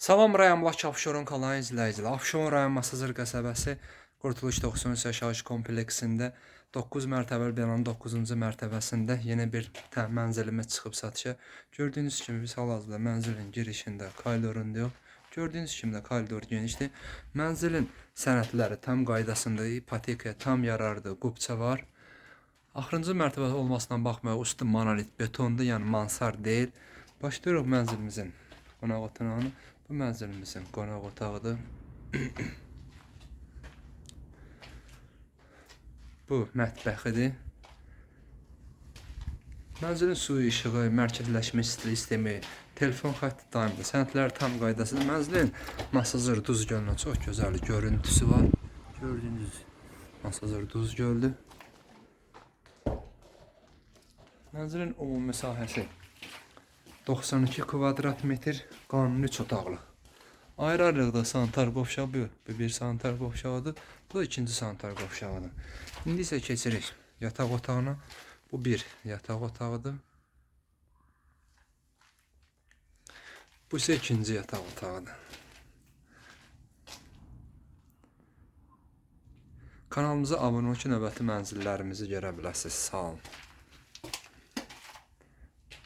Salam rayon Bakı Abşeron kanalının izləyicilər. Abşeron rayon Masazır qəsəbəsi Qurtuluş 93 yaşayış kompleksində 9 mərtəbəli binanın 9-cu mərtəbəsində yeni bir mənzilimiz çıxıb satışa. Gördüyünüz kimi biz hal-hazırda mənzilin girişində koridorundayıq. Gördüyünüz kimi də koridor genişdir. Mənzilin sənədləri tam qaydasında, ipotekaya tam yararlı, qubça var. Axırıncı mərtəbə olmasına baxmayaraq üstü monolit betondur, yəni mansar deyil. Başlayırıq mənzilimizin qonaq otağını. Bu mənzilimizin qonaq otağıdır. Bu mətbəxidir. Mənzilin suyu, işığı, mərkəzləşmə sistemi, telefon xətti daimdir. Sənədlər tam qaydasıdır. Mənzilin Masazır Duz gölünün çox gözəl görüntüsü var. Gördüyünüz Masazır Duz göldür. Mənzilin ümumi sahəsi 92 kvadrat metr qanuni üç otaqlı. Ayrı ayrılıqda sanitar qovşağı bu, bir sanitar qovşağıdır. Bu da ikinci sanitar qovşağıdır. İndi isə keçirik yataq otağına. Bu bir yataq otağıdır. Bu isə ikinci yataq otağıdır. Kanalımıza abunə olun ki, növbəti mənzillərimizi görə biləsiniz. Sağ olun.